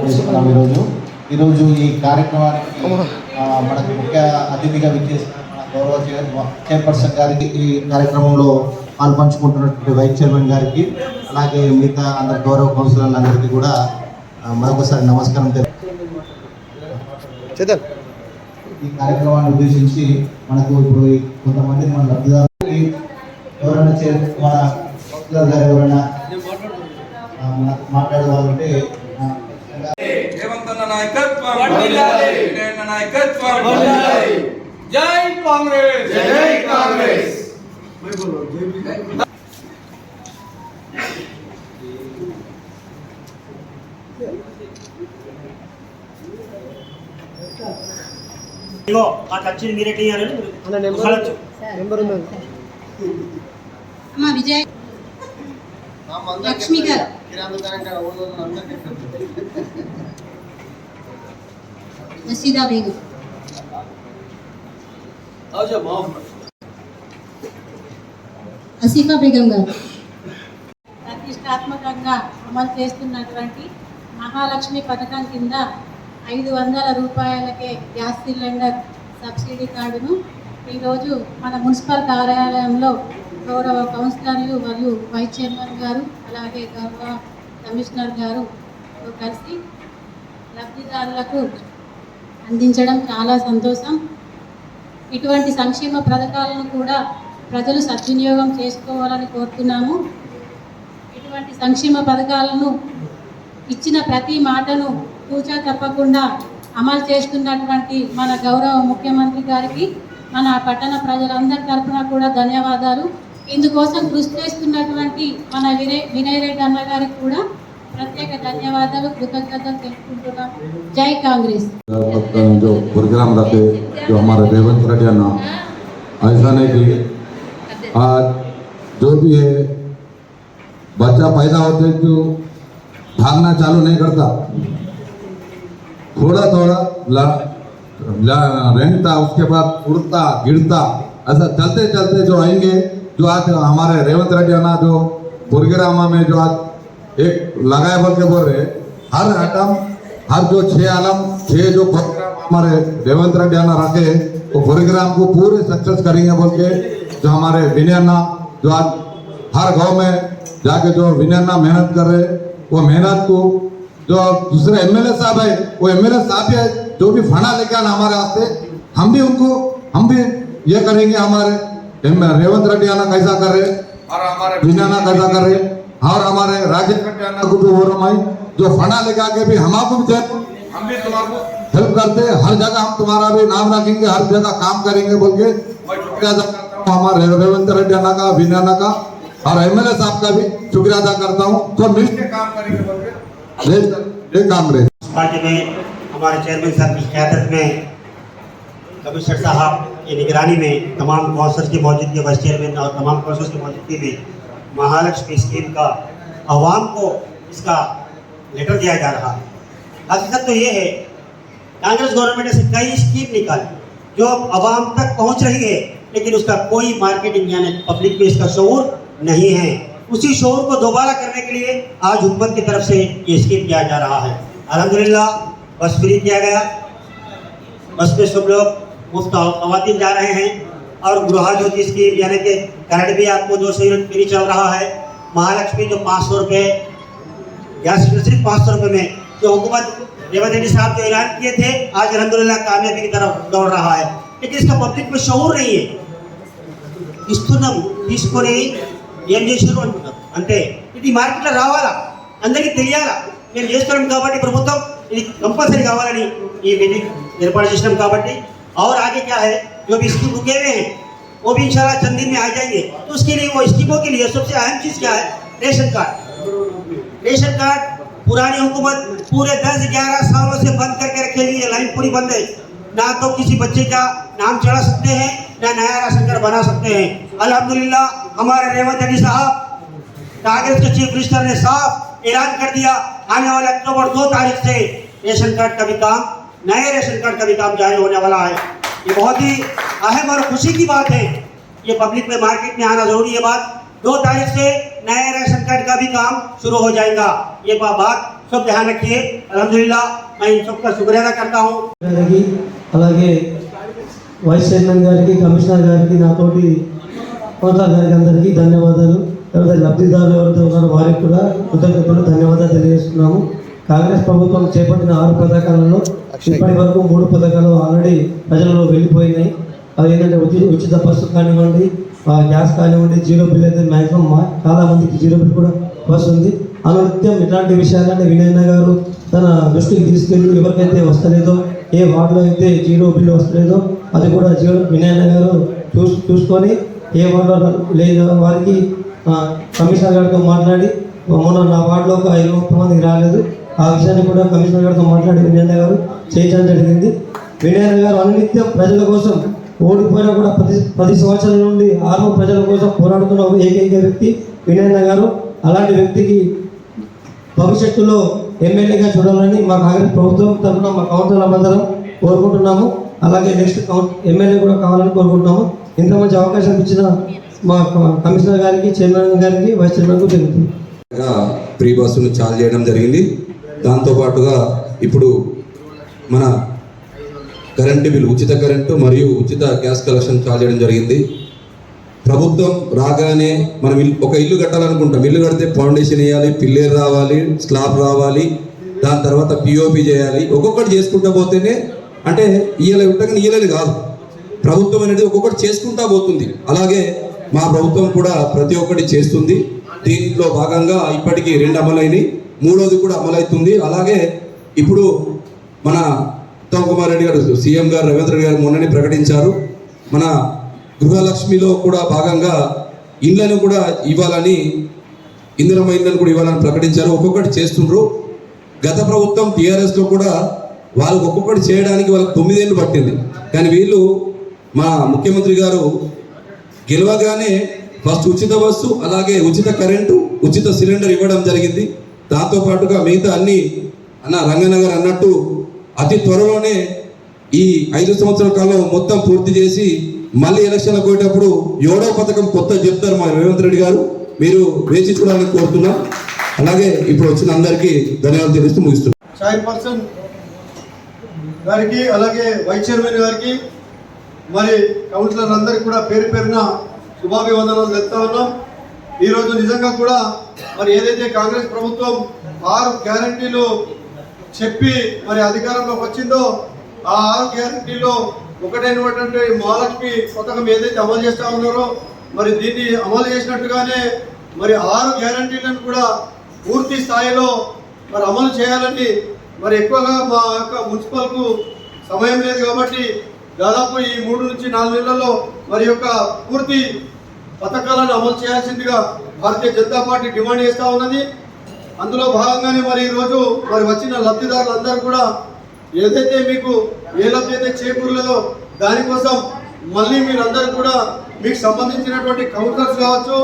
చేసుకున్నాం ఈరోజు ఈరోజు ఈ కార్యక్రమానికి మనకు ముఖ్య అతిథిగా విచ్చేసిన మన గౌరవ చైర్ చైర్పర్సన్ గారికి ఈ కార్యక్రమంలో పాల్పంచుకుంటున్నటువంటి వైస్ చైర్మన్ గారికి అలాగే మిగతా అందరి గౌరవ కౌన్సిలర్లందరికీ కూడా మరొకసారి నమస్కారం తెలు చేతన్ ఈ కార్యక్రమాన్ని ఉద్దేశించి మనకు ఇప్పుడు కొంతమంది మన లబ్ధిదారులకి ఎవరైనా మన ఎవరైనా మాట్లాడే వాళ్ళు ఉంటే ఆ, ఖచ్చితంగా రేవంత్ అన్న నాయకత్వం. నాయకత్వం. జై కాంగ్రెస్. జై కాంగ్రెస్. ఇగో మాకు వచ్చింది మీరే నెంబర్ అమ్మ విజయ్. లక్ష్మి గారు. రసీదా బేగం. అసీఫా బేగం గారు. ప్రతిష్టాత్మకంగా అమలు చేస్తున్నటువంటి మహాలక్ష్మి పథకం కింద ఐదు వందల రూపాయలకే గ్యాస్ సిలిండర్ సబ్సిడీ కార్డును ఈరోజు మన మున్సిపల్ కార్యాలయంలో గౌరవ కౌన్సిలర్లు మరియు వైస్ చైర్మన్ గారు అలాగే గౌరవ కమిషనర్ గారు కలిసి లబ్ధిదారులకు అందించడం చాలా సంతోషం. ఇటువంటి సంక్షేమ పథకాలను కూడా ప్రజలు సద్వినియోగం చేసుకోవాలని కోరుతున్నాము. ఇటువంటి సంక్షేమ పథకాలను ఇచ్చిన ప్రతి మాటను తూచా తప్పకుండా అమలు చేస్తున్నటువంటి మన గౌరవ ముఖ్యమంత్రి గారికి మన పట్టణ ప్రజలందరి తరఫున కూడా ధన్యవాదాలు. ఇందుకోసం కృషి చేస్తున్నటువంటి మన వినయ్ వినయ్ రెడ్డి అన్న గారికి కూడా ప్రత్యేక ధన్యవాదాలు కృతజ్ఞతలు తెలుపుకుంటున్నాం జై కాంగ్రెస్ जो प्रोग्राम रखे जो हमारे रेवंत रेड्डी अन्ना ऐसा नहीं कि आज जो भी है बच्चा पैदा होते तो भागना चालू नहीं करता थोड़ा थोड़ा ला- ला- रेंगता उसके बाद उड़ता गिरता ऐसा चलते चलते जो आएंगे जो आज हमारे रेवंत रेड्डी अन्ना जो प्रोग्राम में जो आज एक लगाए बोल के बोल रहे, हर आटम, हर जो छह आलम, छह जो प्रोग्राम हमारे रेड्डी अन्ना रखे, वो प्रोग्राम को पूरे सक्सेस करेंगे बोल के, जो हमारे विनय अन्ना, जो आज हर गाँव में जाके जो विनय अन्ना मेहनत कर रहे, वो मेहनत को जो दूसरे एमएलए साहब है, वो एमएलए साहब है जो भी फंडा लेके आना हमारे वास्ते, हम भी उनको, हम भी ये करेंगे हमारे रेवंत रेड्डी अन्ना कैसा कर रहे, और हमारे विनय कैसा कर रहे और हमारे अन्ना को भी हो रहा है जो फंडा लेके आके भी हमारे भी हम भी तुम्हारे हेल्प करते हर जगह हम तुम्हारा भी नाम रखेंगे हर जगह काम करेंगे बोल के। शुक्रिया अदा करता हूँ हमारे रेवंत रेड्डी अन्ना का विनय अन्ना का और एमएलए साहब का भी शुक्रिया अदा करता हूँ। तो मिलकर काम करेंगे के। जय कांग्रेस पार्टी में हमारे चेयरमैन साहब की क्यादत में कमिश्नर साहब की निगरानी में तमाम काउंसिल की मौजूदगी वाइस चेयरमैन और तमाम काउंसिल की मौजूदगी में महालक्ष्मी स्कीम का आवाम को इसका लेटर दिया जा रहा है। हकीकत तो ये है, कांग्रेस गवर्नमेंट ने कई स्कीम निकाली जो अब आवाम तक पहुँच रही है, लेकिन उसका कोई मार्केटिंग यानी पब्लिक में इसका शोर नहीं है। उसी शोर को दोबारा करने के लिए आज हुकूमत की तरफ़ से ये स्कीम किया जा रहा है। अल्हम्दुलिल्लाह, बस फ्री किया गया। बस में सब लोग मुफ़्त खवातीन जा रहे हैं। और गृह ज्योति स्कीम यानी कि करंट भी आपको दो सौ यूनिट फ्री चल रहा है महालक्ष्मी जो पाँच सौ रुपये गैस सिलेंडर सिर्फ पाँच सौ रुपये में जो हुकूमत रेवंत रेड्डी साहब जो ऐलान किए थे आज अलहमदिल्ला कामयाबी की तरफ दौड़ रहा है लेकिन इसका पब्लिक में शऊर नहीं है ఇస్తున్నాం తీసుకొని ఏం చేసారు అంటున్నారు అంటే ఇది మార్కెట్లో రావాలా అందరికీ తెలియాలా మేము చేస్తున్నాం కాబట్టి ప్రభుత్వం ఇది కంపల్సరీ కావాలని ఈ మీటింగ్ ఏర్పాటు చేసినాం కాబట్టి और आगे क्या है जो भी स्कीम रुके हुए हैं, वो भी इंशाल्लाह चंद दिन में आ जाएँगे। तो उसके लिए वो स्कीमों के लिए सबसे अहम चीज़ क्या है? Ration card. रेशन कार्ड, पुरानी हुकूमत पूरे दस ग्यारह सालों से बंद करके रखे है, लाइन पूरी बंद है। ना तो किसी बच्चे का नाम चढ़ा सकते हैं, ना नया राशन कार्ड बना सकते हैं। अल्हम्दुलिल्लाह, हमारे रेवंत रेड्डी साहब, कांग्रेस के चीफ मिनिस्टर ने साफ़ ऐलान कर दिया, आने वाले अक्टूबर दो तारीख से रेशन कार्ड का भी काम, नए रेशन कार्ड का भी काम जारी होने वाला है। ये बहुत ही अहम और खुशी की बात है ये पब्लिक में मार्केट में आना जरूरी है बात दो तारीख से नए रेशन कार्ड का भी काम शुरू हो जाएगा ये बा- बात सब ध्यान रखिए अल्हम्दुलिल्लाह मैं इन सबका शुक्रिया अदा करता हूँ గారికి అలాగే వైస్ చైర్మన్ గారికి కమిషనర్ గారికి నాతోటి కౌన్సిలర్ గారికి అందరికీ ధన్యవాదాలు ఎవరైతే లబ్ధిదారులు ఎవరైతే ఉన్నారో వారికి కూడా కృతజ్ఞతలు ధన్యవాదాలు తెలియజేస్తున్నాము కాంగ్రెస్ ప్రభుత్వం చేపట్టిన ఆరు పథకాలలో ఇప్పటి వరకు మూడు పథకాలు ఆల్రెడీ ప్రజలలో వెళ్ళిపోయినాయి. అవి ఏంటంటే ఉచిత ఉచిత బస్సు కానివ్వండి గ్యాస్ కానివ్వండి జీరో బిల్ అయితే మ్యాక్సిమం చాలా మందికి జీరో బిల్ కూడా వస్తుంది. అనృత్యం ఇట్లాంటి విషయాలన్నీ వినయన్న గారు తన దృష్టికి తీసుకెళ్ళి ఎవరికైతే వస్తలేదో ఏ వార్డులో అయితే జీరో బిల్ వస్తలేదో అది కూడా జీరో వినయన్న గారు చూసు చూసుకొని ఏ వార్డులో లేని వారికి కమిషనర్ గారితో మాట్లాడి మొన్న నా వార్డులో ఒక ఐదు మంది రాలేదు. ఆ విషయాన్ని కూడా కమిషనర్ గారితో మాట్లాడి వినయన్న గారు చేయించడం జరిగింది. వినయన్న గారు అనునిత్యం ప్రజల కోసం ఓడిపోయినా కూడా పది పది సంవత్సరాల నుండి ఆరు ప్రజల కోసం పోరాడుతున్న ఏకైక వ్యక్తి వినయన్న గారు. అలాంటి వ్యక్తికి భవిష్యత్తులో ఎమ్మెల్యేగా చూడాలని మా కాంగ్రెస్ ప్రభుత్వం తరఫున మా కౌన్సిలర్ అందరం కోరుకుంటున్నాము. అలాగే నెక్స్ట్ కౌన్ ఎమ్మెల్యే కూడా కావాలని కోరుకుంటున్నాము. ఇంత మంచి అవకాశం ఇచ్చిన మా కమిషనర్ గారికి చైర్మన్ గారికి వైస్ చైర్మన్కు జరుగుతుంది. ప్రీ బస్సును చాలు చేయడం జరిగింది. దాంతోపాటుగా ఇప్పుడు మన కరెంటు బిల్ ఉచిత కరెంటు మరియు ఉచిత గ్యాస్ కలెక్షన్ చాలు చేయడం జరిగింది. ప్రభుత్వం రాగానే మనం ఒక ఇల్లు కట్టాలనుకుంటాం. ఇల్లు కడితే ఫౌండేషన్ వేయాలి పిల్లేరు రావాలి స్లాబ్ రావాలి దాని తర్వాత పిఓపి చేయాలి. ఒక్కొక్కటి చేసుకుంటా పోతేనే అంటే ఇయ్యలే ఉంటాం ఇయ్యలేదు కాదు. ప్రభుత్వం అనేది ఒక్కొక్కటి చేసుకుంటా పోతుంది. అలాగే మా ప్రభుత్వం కూడా ప్రతి ఒక్కటి చేస్తుంది. దీంట్లో భాగంగా ఇప్పటికీ రెండు అమలైనవి మూడోది కూడా అమలవుతుంది. అలాగే ఇప్పుడు మన ఉత్తమ్ కుమార్ రెడ్డి గారు సీఎం గారు రేవంత్ రెడ్డి గారు మొన్ననే ప్రకటించారు. మన గృహలక్ష్మిలో కూడా భాగంగా ఇండ్లను కూడా ఇవ్వాలని ఇందిరమ్మ ఇండ్లను కూడా ఇవ్వాలని ప్రకటించారు. ఒక్కొక్కటి చేస్తుండ్రు. గత ప్రభుత్వం టీఆర్ఎస్లో కూడా వాళ్ళకు ఒక్కొక్కటి చేయడానికి వాళ్ళకి తొమ్మిదేళ్ళు పట్టింది. కానీ వీళ్ళు మా ముఖ్యమంత్రి గారు గెలవగానే ఫస్ట్ ఉచిత బస్సు అలాగే ఉచిత కరెంటు ఉచిత సిలిండర్ ఇవ్వడం జరిగింది. దాంతో పాటుగా మిగతా అన్ని అన్న రంగనగర్ అన్నట్టు అతి త్వరలోనే ఈ ఐదు సంవత్సరాల కాలం మొత్తం పూర్తి చేసి మళ్ళీ ఎలక్షన్లకు పోయేటప్పుడు ఏడో పథకం కొత్త చెప్తారు మా రేవంత్ రెడ్డి గారు. మీరు వేచి చూడాలని కోరుతున్నాం. అలాగే ఇప్పుడు వచ్చిన అందరికీ ధన్యవాదాలు తెలుస్తూ ముగిస్తున్నాం. చైర్పర్సన్ గారికి అలాగే వైస్ చైర్మన్ గారికి మరి కౌన్సిలర్ అందరికి కూడా పేరు పేరున శుభాభివందనాలు తెస్తా ఉన్నాం. ఈరోజు నిజంగా కూడా మరి ఏదైతే కాంగ్రెస్ ప్రభుత్వం ఆరు గ్యారంటీలు చెప్పి మరి అధికారంలోకి వచ్చిందో ఆ ఆరు గ్యారంటీలో ఒకటైనటువంటి మహాలక్ష్మి పథకం ఏదైతే అమలు చేస్తా ఉన్నారో మరి దీన్ని అమలు చేసినట్టుగానే మరి ఆరు గ్యారంటీలను కూడా పూర్తి స్థాయిలో మరి అమలు చేయాలని మరి ఎక్కువగా మా యొక్క మున్సిపల్కు సమయం లేదు కాబట్టి దాదాపు ఈ మూడు నుంచి నాలుగు నెలల్లో మరి యొక్క పూర్తి పథకాలను అమలు చేయాల్సిందిగా భారతీయ జనతా పార్టీ డిమాండ్ చేస్తూ ఉన్నది. అందులో భాగంగానే మరి ఈరోజు మరి వచ్చిన లబ్ధిదారులందరూ కూడా ఏదైతే మీకు ఏ లబ్ధి అయితే చేకూరలేదో దానికోసం మళ్ళీ మీరందరూ కూడా మీకు సంబంధించినటువంటి కౌంటర్స్ కావచ్చు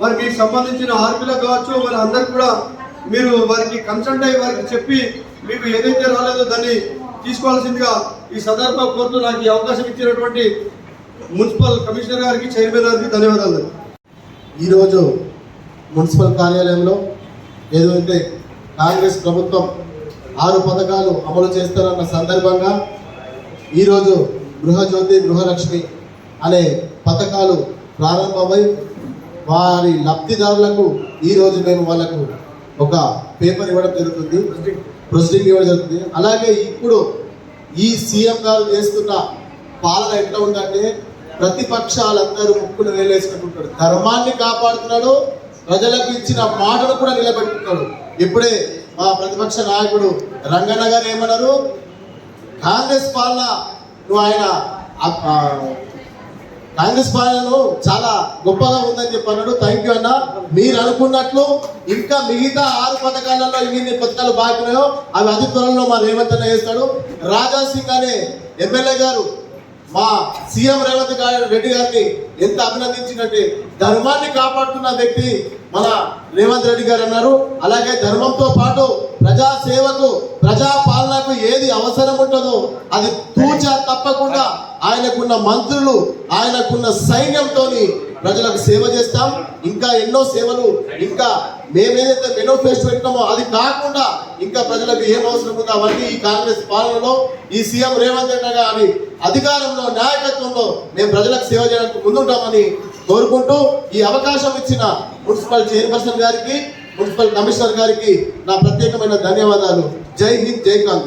మరి మీకు సంబంధించిన ఆర్మీలకు కావచ్చు మరి అందరు కూడా మీరు వారికి కన్సల్ట్ అయ్యి వారికి చెప్పి మీకు ఏదైతే రాలేదో దాన్ని తీసుకోవాల్సిందిగా ఈ సందర్భం కోరుతూ నాకు ఈ అవకాశం ఇచ్చినటువంటి మున్సిపల్ కమిషనర్ గారికి చైర్మన్ గారికి ధన్యవాదాలు ఈరోజు మున్సిపల్ కార్యాలయంలో ఏదంటే కాంగ్రెస్ ప్రభుత్వం ఆరు పథకాలు అమలు చేస్తారన్న సందర్భంగా ఈరోజు గృహజ్యోతి గృహలక్ష్మి అనే పథకాలు ప్రారంభమై వారి లబ్ధిదారులకు ఈరోజు మేము వాళ్ళకు ఒక పేపర్ ఇవ్వడం జరుగుతుంది. ప్రొసీడింగ్ ఇవ్వడం జరుగుతుంది. అలాగే ఇప్పుడు ఈ సీఎం గారు చేస్తున్న పాలన ఎట్లా ఉందంటే ప్రతిపక్షాలందరూ ముక్కును వేలేసుకుంటుంటాడు ధర్మాన్ని కాపాడుతున్నాడు ప్రజలకు ఇచ్చిన మాటను కూడా నిలబెట్టుకున్నాడు ఇప్పుడే మా ప్రతిపక్ష నాయకుడు రంగన్న గారు ఏమన్నారు? కాంగ్రెస్ పాలన నువ్వు ఆయన ఆ- కాంగ్రెస్ పాలనలో చాలా గొప్పగా ఉందని చెప్పి అన్నాడు. థ్యాంక్ యూ అన్న. మీరు అనుకున్నట్లు ఇంకా మిగతా ఆరు పథకాలలో ఎన్ని పథకాలు బాగున్నాయో అవి అతి త్వరలో మా రేవంత్ అన్న చేస్తాడు. రాజా సింగ్ అనే ఎమ్మెల్యే గారు మా సీఎం రేవంత్ రెడ్డి గారిని ఎంత అభినందించినట్టే ధర్మాన్ని కాపాడుతున్న వ్యక్తి మన రేవంత్ రెడ్డి గారు అన్నారు. అలాగే ధర్మంతో పాటు ప్రజా సేవకు ప్రజా పాలనకు ఏది అవసరం ఉంటుందో అది తూచా తప్పకుండా ఆయనకున్న మంత్రులు ఆయనకున్న సైన్యంతో ప్రజలకు సేవ చేస్తాం. ఇంకా ఎన్నో సేవలు ఇంకా మేమేదైతే మెనోఫెస్ట్ పెట్టినామో అది కాకుండా ఇంకా ప్రజలకు ఏం అవసరం ఉందో అవన్నీ ఈ కాంగ్రెస్ పాలనలో ఈ సీఎం రేవంత్ రెడ్డి గారి అధికారంలో నాయకత్వంలో మేము ప్రజలకు సేవ చేయడానికి ముందుంటామని కోరుకుంటూ ఈ అవకాశం ఇచ్చిన మున్సిపల్ చైర్పర్సన్ గారికి మున్సిపల్ కమిషనర్ గారికి నా ప్రత్యేకమైన ధన్యవాదాలు. జై హింద్ జై కాంగ్రెస్